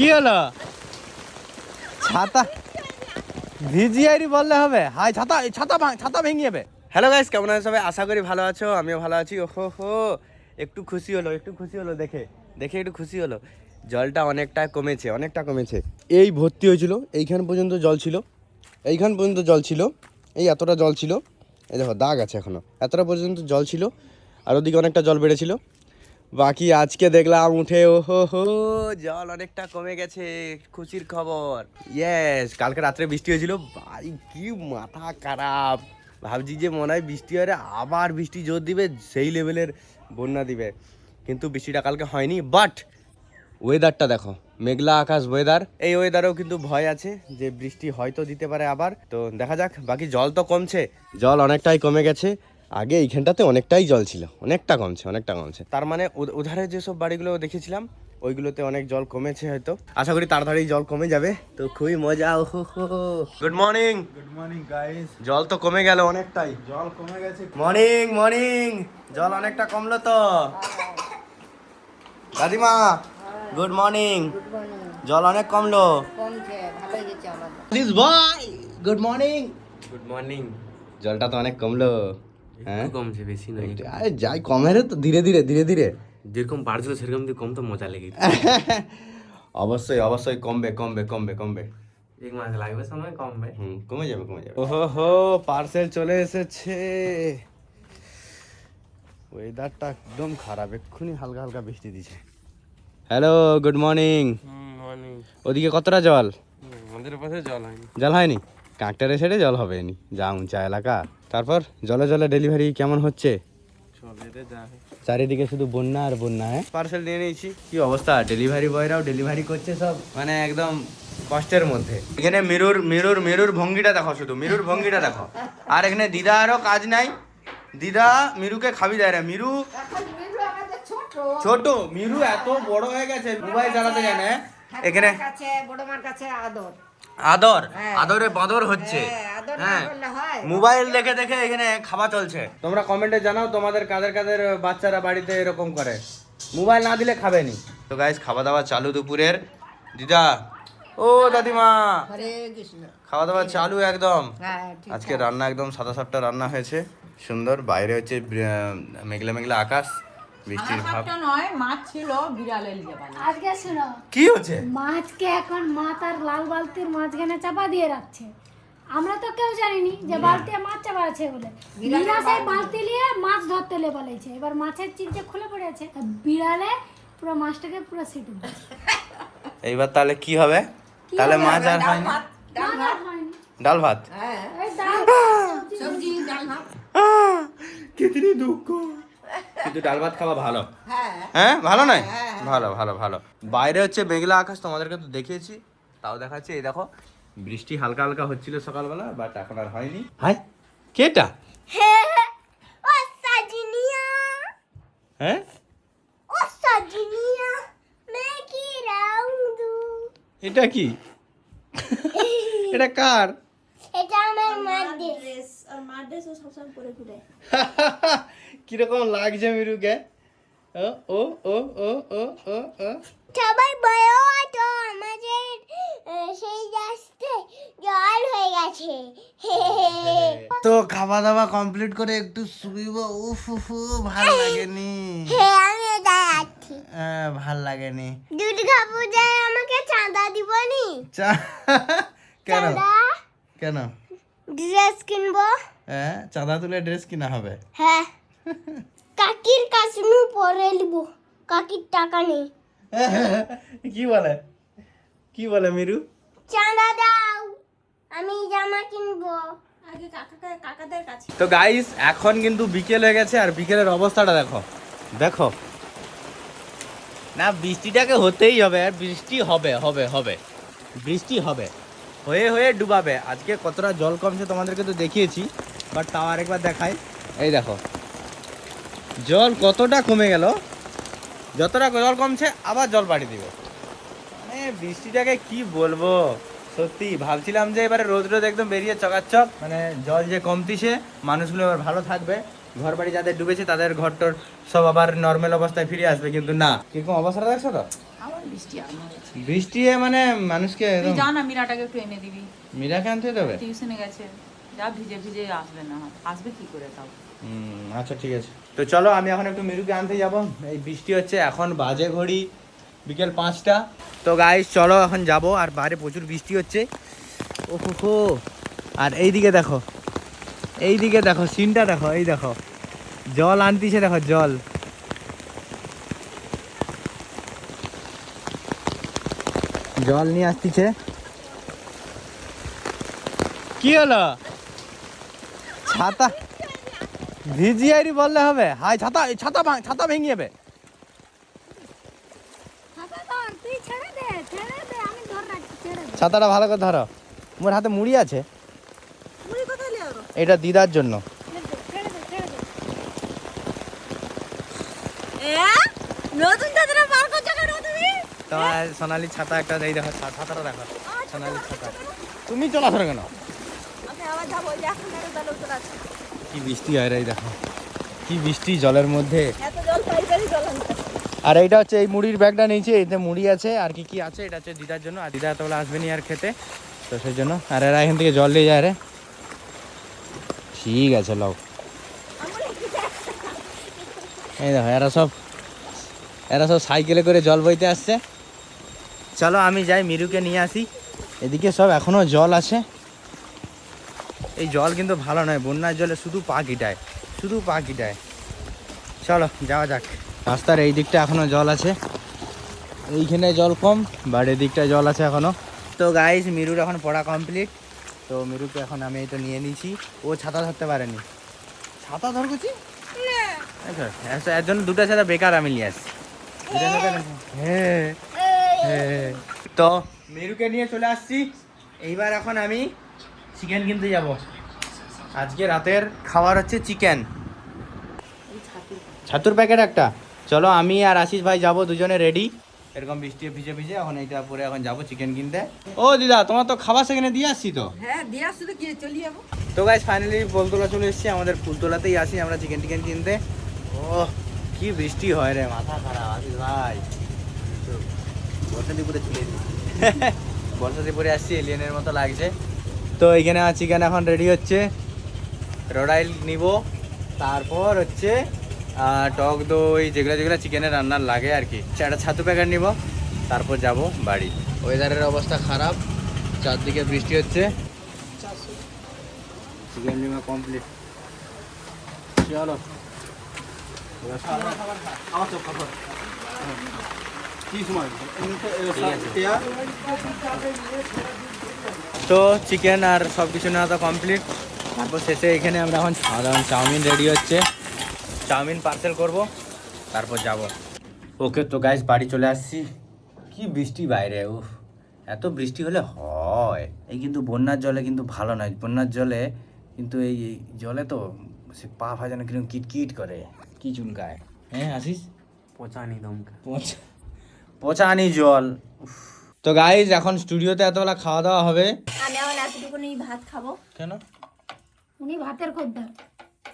কি হলো? ছাতা। ভিজিআইডি বললে হবে। হাই ছাতা ছাতা ছাতা ভেঙে যাবে। হ্যালো গাইস কেমন আছো সবাই? আশা করি ভালো আছো, আমিও ভালো আছি। ওহো হো, একটু খুশি হলো, একটু খুশি হলো, দেখে দেখে একটু খুশি হলো। জলটা অনেকটা কমেছে অনেকটা কমেছে। এই ভর্তি হয়েছিল, এইখান পর্যন্ত জল ছিল, এইখান পর্যন্ত জল ছিল, এই এতটা জল ছিল। এই দেখো, দাগ আছে এখনও। এতটা পর্যন্ত জল ছিল, আর ওদিকে অনেকটা জল বেড়েছিল। বাকি আজকে দেখলাম উঠে ও হো। হো জল অনেকটা কমে গেছে খুশির খবর। ইয়েস কালকে রাত্রে বৃষ্টি হয়েছিল। ভাই কি মাথা খারাপ। ভাবছি যে মনে হয় বৃষ্টি হলে আবার বৃষ্টি জোর দিবে সেই লেভেলের বন্যা দিবে। কিন্তু বৃষ্টিটা কালকে হয়নি বাট ওয়েদারটা দেখো মেঘলা আকাশ ওয়েদার এই ওয়েদারেও কিন্তু ভয় আছে যে বৃষ্টি হয়তো দিতে পারে আবার। তো দেখা যাক বাকি জল তো কমছে। জল অনেকটাই কমে গেছে। আগে এইখানটাতে অনেকটাই জল ছিল অনেকটা কমছে অনেকটা কমছে তার মানে উধারে যেসব বাড়িগুলো দেখেছিলাম ওইগুলোতে অনেক জল কমেছে হয়তো। আশা করি তাড়াতাড়ি জল কমে যাবে। তো খুবই মজা ওহো good morning good morning guys জল তো কমে গেল অনেকটাই। জল কমে গেছে। মর্নিং মর্নিং জল অনেকটা কমলো তো। দাদিমা গুড মর্নিং জল অনেক কমলো। কমছে ভালোই গেছে আমাদের। This boy good morning good morning জলটা তো অনেক কমলো। হ্যাঁ? কমছে বেশি নয়। আরে যাই কমে রে তো ধীরে ধীরে ধীরে ধীরে। যেরকম বাড়ছিল সেরকম দিয়ে কম তো মজা লেগে অবশ্যই অবশ্যই কমবে কমবে কমবে কমবে। এক মাস লাগবে সময় কমবে। হুম কমে যাবে কমে যাবে। ওহো হো পার্সেল চলে এসেছে। ওয়েদারটা একদম খারাপ এক্ষুনি হালকা হালকা বৃষ্টি দিছে। হ্যালো গুড মর্নিং মর্নিং ওদিকে কতটা জল? আমাদের পাশে জল হয়নি। জল হয়নি? কাঁকটারে ছেড়ে জল হবে নি। যা উঁচা এলাকা। তারপর জলে জলে ডেলিভারি কেমন হচ্ছে? চারিদিকে শুধু বন্যা আর বন্যা হ্যাঁ? পার্সেল নিয়ে নিয়েছি। কি অবস্থা? ডেলিভারি বয়রাও ডেলিভারি করছে সব মানে একদম কষ্টের মধ্যে। এখানে মিরুর মিরুর মিরুর ভঙ্গিটা দেখো শুধু মিরুর ভঙ্গিটা দেখো। আর এখানে দিদারও কাজ নাই। দিদা মিরুকে খাবি দেয় না। মিরু এখন মিরু ছোট। ছোট মিরু এত বড় হয়ে গেছে মোবাইল চালাতে জানে এখানে কাছে বড় মার কাছে আদর। আদর। হ্যাঁ। আদরে বাদর হচ্ছে। হ্যাঁ, হ্যাঁ। হয়। মোবাইল দেখে দেখে এখানে খাওয়া চলছে। তোমরা কমেন্টে জানাও তোমাদের কাদের কাদের বাচ্চারা বাড়িতে এরকম করে। মোবাইল না দিলে খাবে নি। তো গাইস খাওয়া দাওয়া চালু দুপুরের। দিদা ও দাদিমা। হরে কৃষ্ণ। খাওয়া দাওয়া চালু একদম। হ্যাঁ আজকে রান্না একদম সাদা সাপটা রান্না হয়েছে। সুন্দর বাইরে হচ্ছে মেঘলা মেঘলা আকাশ। বৃষ্টির ভাব একটা নয় মাছ ছিল বিড়ালের জবানে আজকে শোনো কি হচ্ছে মাছকে এখন মা তার লাল বালতির মাঝখানে চাপা দিয়ে রাখছে। আমরা তো কেউ জানিনি যে বালতি মাছ চাপা আছে বলে। বিড়াল সেই বালতি। নিয়ে মাছ ধরতে লে বলেছে। এবার মাছের চিনচে খুলে পড়েছে বিড়ালে পুরো মাছটাকে পুরো সিটু এইবার তাহলে কি হবে? তাহলে মাছ আর ডাল ভাত হ্যাঁ। ডাল সবজি ডাল ভাত। কিতনি দুঃখ। কিন্তু ডাল ভাত খাওয়া ভালো। হ্যাঁ। হ্যাঁ ভালো নয়? ভালো ভালো ভালো। বাইরে হচ্ছে মেঘলা আকাশ তোমাদেরকে তো দেখিয়েছি তাও দেখাচ্ছি এই দেখো বৃষ্টি হালকা হালকা হচ্ছিল সকালবেলা বাট এখন আর হয়নি। হাই কেটা? হ্যাঁ? এটা কি? এটা কার? এটা আমার মাদের কীরকম লাগছে মিরুকে? ও ও ও ও ও ও ও। সবাই বড় তো আমাদের সেই রাস্তায় জল হয়ে গেছে। তো খাওয়া দাওয়া কমপ্লিট করে একটু শুইব। উফ উফ ভালো লাগেনি। হ্যাঁ আমিও দাঁড়াচ্ছি হ্যাঁ ভালো লাগেনি। দুর্গা পূজায় আমাকে চাঁদা দিবনি চা- কেন? কেন? ড্রেস কিনবো? হ্যাঁ চাঁদা তুলে ড্রেস কিনা হবে। হ্যাঁ। কাকির কাছে নু পরে নিব কাকির টাকা নেই। কি বলে? কি বলে মিরু? চাঁদা দাও আমি জামা কিনবো। তো গাইস এখন কিন্তু বিকেল হয়ে গেছে আর বিকেলের অবস্থাটা দেখো। দেখো। না বৃষ্টিটাকে হতেই হবে আর বৃষ্টি হবে হবে হবে। বৃষ্টি হবে। হয়ে হয়ে ডুবাবে। আজকে কতটা জল কমছে তোমাদেরকে তো দেখিয়েছি বাট তাও আরেকবার দেখাই। এই দেখো। জল কতটা কমে গেল? যতটা জল কমছে আবার জল বাড়ি দিবে। মানে বৃষ্টিটাকে কি বলব? সত্যি ভাবছিলাম যে এবারে রোদ রোদ একদম বেরিয়ে চকাচক মানে জল যে কমতিছে মানুষগুলো এবার ভালো থাকবে। ঘর বাড়ি যাদের ডুবেছে তাদের ঘর টর সব আবার নর্মাল অবস্থায় ফিরে আসবে কিন্তু না। কীরকম অবস্থা দেখছ তো? বৃষ্টি মানে মানুষকে তুই একদম না মীরাটাকে একটু এনে দিবি। মীরাকে আনতে দেবে? টিউশনে গেছে। যা ভিজে ভিজে আসবে না। আসবে কি করে তাও? আচ্ছা ঠিক আছে। তো চলো, আমি এখন একটু মিরুকে আনতে যাব। এই বৃষ্টি হচ্ছে, এখন বাজে ঘড়ি বিকেল পাঁচটা। তো গাইস চলো, এখন যাব, আর বাইরে প্রচুর বৃষ্টি হচ্ছে। ও হো আর এইদিকে দেখো এইদিকে দেখো, সিনটা দেখো, এই দেখো, জল আনতিছে, দেখো, জল। জল নিয়ে আসতিছে। কি হলো? ছাতা। ভিজিআইরি বললে হবে। হাই ছাতা ছাতা ভাঙ ছাতা ভেঙে যাবে। ছাতাটা ভালো করে ধরো। মোর হাতে মুড়ি আছে? এটা দিদার জন্য। ছেড়ে দে ছেড়ে দে নতুন চাদরা বার করছ কেন তুমি? তো আর সোনালি ছাতা একটা এই দেখো ছাতাটা দেখো। সোনালি ছাতা। তুমি চলা ধরো কেন? আমি আবার যাব এখন আছে। কি বৃষ্টি হয় রে এই দেখো। কি বৃষ্টি জলের মধ্যে। আর এইটা হচ্ছে এই মুড়ির ব্যাগটা নিয়েছে এতে মুড়ি আছে আর কি কি আছে এটা হচ্ছে দিদার জন্য আর দিদা এতবেলা আসবে নি আর খেতে তো সেই জন্য। আর এরা এখান থেকে জল নিয়ে যায় রে। ঠিক আছে লও। এই দেখো এরা সব এরা সব সাইকেলে করে জল বইতে আসছে। চলো আমি যাই মিরুকে নিয়ে আসি। এদিকে সব এখনও জল আছে। এই জল কিন্তু ভালো নয় বন্যার জলে শুধু পা কিটায় শুধু পা কিটায় চলো যাওয়া যাক। রাস্তার এই দিকটা এখনও জল আছে। এইখানে জল কম বাট এদিকটা জল আছে এখনও। তো গাইস মিরুর এখন পড়া কমপ্লিট তো মিরুকে এখন আমি তো নিয়ে নিয়েছি। ও ছাতা ধরতে পারেনি। ছাতা ধর করছি এর জন্য দুটো ছাতা বেকার আমি নিয়ে আসছি। হ্যাঁ হ্যাঁ। তো মিরুকে নিয়ে চলে আসছি। এইবার এখন আমি চিকেন কিনতে যাব। আজকে রাতের খাবার হচ্ছে চিকেন ছাতুর প্যাকেট একটা। চলো আমি আর আশিস ভাই যাব দুজনে রেডি এরকম বৃষ্টি ভিজে ভিজে এখন এইটা পরে এখন যাব চিকেন কিনতে। ও দিদা তোমার তো খাবার সেখানে দিয়ে আসছি তো? হ্যাঁ দিয়ে আসছে তো কি চলে যাব। তো গাইজ ফাইনালি ফুলতলা চলে এসেছি আমাদের ফুলতলাতেই আসি আমরা চিকেন টিকেন কিনতে। ও কি বৃষ্টি হয় রে মাথা খারাপ আশিস ভাই। বর্ষাদি পরে চলে এসেছি। বর্ষাদি পরে আসছি এলিয়েনের মতো লাগছে। তো এইখানে আমার চিকেন এখন রেডি হচ্ছে। রোডাইল নিব। তারপর হচ্ছে টক দই যেগুলো যেগুলো চিকেনের রান্নার লাগে আর কি একটা ছাতু প্যাকেট নিব। তারপর যাব বাড়ি। ওয়েদারের অবস্থা খারাপ। চারদিকে বৃষ্টি হচ্ছে। চিকেন ডিমা কমপ্লিট চলো। তো চিকেন আর সব কিছু নেওয়া তো কমপ্লিট তারপর শেষে এখানে আমরা এখন খাওয়া দাওয়া চাউমিন রেডি হচ্ছে। চাউমিন পার্সেল করব তারপর যাব। ওকে তো গাইস বাড়ি চলে আসছি। কি বৃষ্টি বাইরে উফ। এত বৃষ্টি হলে হয়। এই কিন্তু বন্যার জলে কিন্তু ভালো নয়। বন্যার জলে কিন্তু এই জলে তো সে পা ফা যেন কীরকম কিটকিট করে। কি চুলকায়। হ্যাঁ আসিস পচানি দমকা। পচা পচানি জল। উফ। তো গাইজ এখন স্টুডিওতে এতবেলা খাওয়া দাওয়া হবে। আমি এখন এতটুকু নিয়ে ভাত খাব। কেন? উনি ভাতের খদ্দার।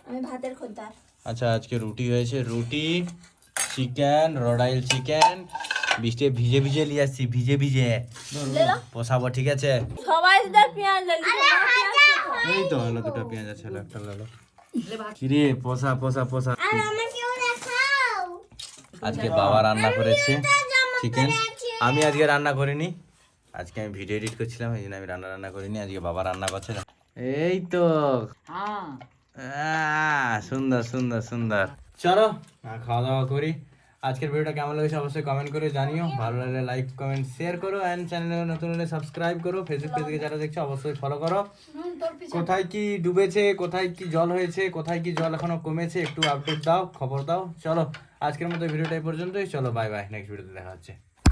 আমি ভাতের খদ্দার। আচ্ছা আজকে রুটি হয়েছে। রুটি চিকেন রডাইল চিকেন বৃষ্টি ভিজে ভিজে নিয়ে আসছি ভিজে ভিজে। পোষাবো ঠিক আছে? সবাই পেঁয়াজ এই তো হলো দুটো পেঁয়াজ আছে হলো একটা হলো কিরে পোষা পোষা পোষা। আজকে বাবা রান্না করেছে। চিকেন আমি আজকে রান্না করিনি। আজকে আমি ভিডিও এডিট করছিলাম এই জন্য আমি রান্না রান্না করিনি। আজকে বাবা রান্না করছে। এই তো। হ্যাঁ। সুন্দর সুন্দর সুন্দর। চলো খাওয়া দাওয়া করি। আজকের ভিডিওটা কেমন লেগেছে অবশ্যই কমেন্ট করে জানিও। ভালো লাগলে লাইক কমেন্ট শেয়ার করো অ্যান্ড চ্যানেলে নতুন হলে সাবস্ক্রাইব করো। ফেসবুক পেজ থেকে যারা দেখছ অবশ্যই ফলো করো। কোথায় কি ডুবেছে কোথায় কি জল হয়েছে কোথায় কি জল এখনও কমেছে একটু আপডেট দাও খবর দাও। চলো আজকের মতো ভিডিওটা এই পর্যন্তই। চলো বাই বাই নেক্সট ভিডিওতে দেখা হচ্ছে।